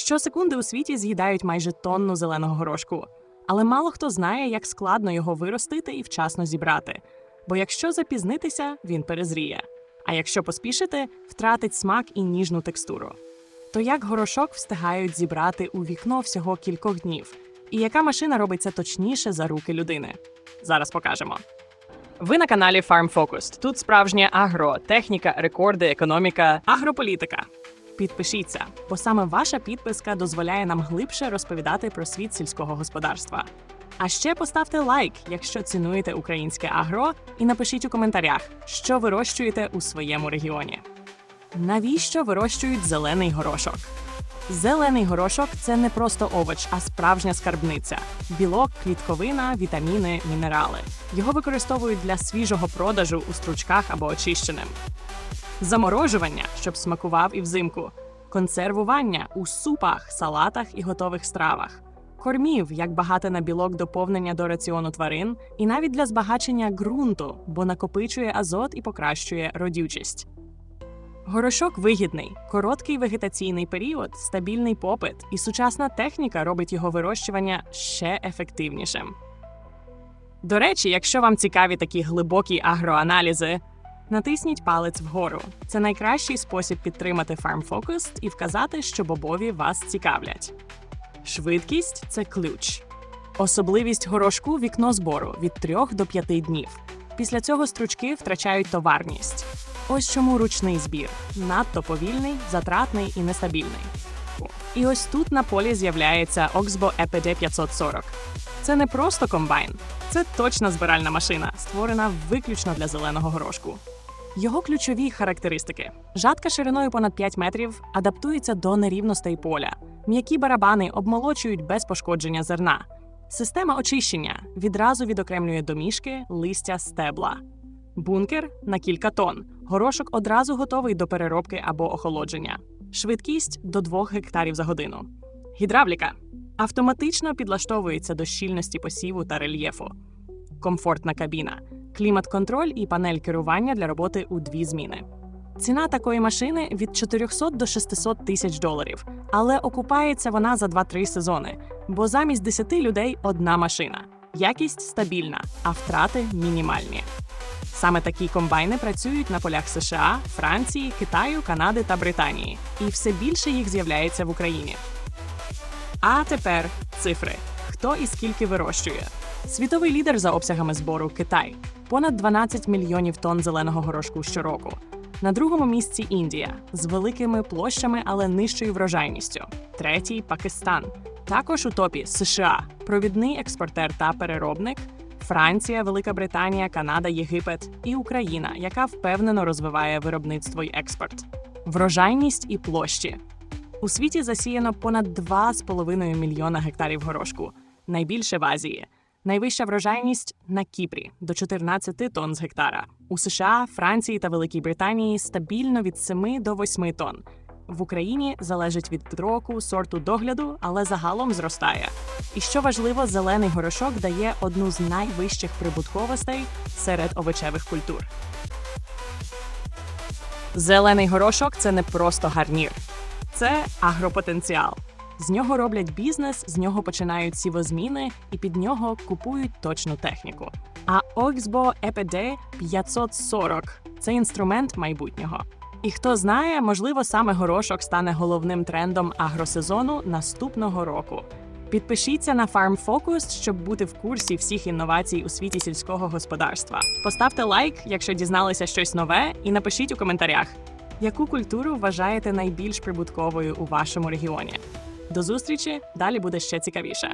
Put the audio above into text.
Щосекунди у світі з'їдають майже тонну зеленого горошку, але мало хто знає, як складно його виростити і вчасно зібрати. Бо якщо запізнитися, він перезріє. А якщо поспішити, втратить смак і ніжну текстуру. То як горошок встигають зібрати у вікно всього кількох днів? І яка машина робить це точніше за руки людини? Зараз покажемо. Ви на каналі Farm Focused. Тут справжнє агро, техніка, рекорди, економіка, агрополітика. Підпишіться, бо саме ваша підписка дозволяє нам глибше розповідати про світ сільського господарства. А ще поставте лайк, якщо цінуєте українське агро, і напишіть у коментарях, що вирощуєте у своєму регіоні. Навіщо вирощують зелений горошок? Зелений горошок це не просто овоч, а справжня скарбниця: білок, клітковина, вітаміни, мінерали. Його використовують для свіжого продажу у стручках або очищеним. Заморожування, щоб смакував і взимку, консервування у супах, салатах і готових стравах, кормів, як багате на білок доповнення до раціону тварин, і навіть для збагачення ґрунту, бо накопичує азот і покращує родючість. Горошок вигідний, короткий вегетаційний період, стабільний попит, і сучасна техніка робить його вирощування ще ефективнішим. До речі, якщо вам цікаві такі глибокі агроаналізи, натисніть палець вгору. Це найкращий спосіб підтримати Farm Focused і вказати, що бобові вас цікавлять. Швидкість це ключ. Особливість горошку вікно збору від 3 до 5 днів. Після цього стручки втрачають товарність. Ось чому ручний збір надто повільний, затратний і нестабільний. І ось тут на полі з'являється Oxbo EPD 540. Це не просто комбайн, це точна збиральна машина, створена виключно для зеленого горошку. Його ключові характеристики: жатка шириною понад 5 метрів адаптується до нерівностей поля. М'які барабани обмолочують без пошкодження зерна. Система очищення відразу відокремлює домішки, листя, стебла. Бункер на кілька тонн. Горошок одразу готовий до переробки або охолодження. Швидкість до 2 гектарів за годину. Гідравліка автоматично підлаштовується до щільності посіву та рельєфу. Комфортна кабіна, клімат-контроль і панель керування для роботи у дві зміни. Ціна такої машини від 400 до 600 тисяч доларів, але окупається вона за 2-3 сезони, бо замість 10 людей одна машина. Якість стабільна, а втрати мінімальні. Саме такі комбайни працюють на полях США, Франції, Китаю, Канади та Британії, і все більше їх з'являється в Україні. А тепер цифри: хто і скільки вирощує. Світовий лідер за обсягами збору Китай понад 12 мільйонів тонн зеленого горошку щороку. На другому місці Індія з великими площами, але нижчою врожайністю. Третій Пакистан. Також у топі США, провідний експортер та переробник. Франція, Велика Британія, Канада, Єгипет і Україна, яка впевнено розвиває виробництво й експорт, врожайність і площі. У світі засіяно понад 2,5 мільйона гектарів горошку, найбільше в Азії. Найвища врожайність на Кіпрі до 14 тонн з гектара. У США, Франції та Великій Британії стабільно від 7 до 8 тонн. В Україні залежить від року, сорту догляду, але загалом зростає. І що важливо, зелений горошок дає одну з найвищих прибутковостей серед овочевих культур. Зелений горошок це не просто гарнір, це агропотенціал. З нього роблять бізнес, з нього починають сівозміни і під нього купують точну техніку. А Oxbo EPD 540 – це інструмент майбутнього. І хто знає, можливо, саме горошок стане головним трендом агросезону наступного року. Підпишіться на Farm Focus, щоб бути в курсі всіх інновацій у світі сільського господарства. Поставте лайк, якщо дізналися щось нове, і напишіть у коментарях, яку культуру вважаєте найбільш прибутковою у вашому регіоні. До зустрічі! Далі буде ще цікавіше.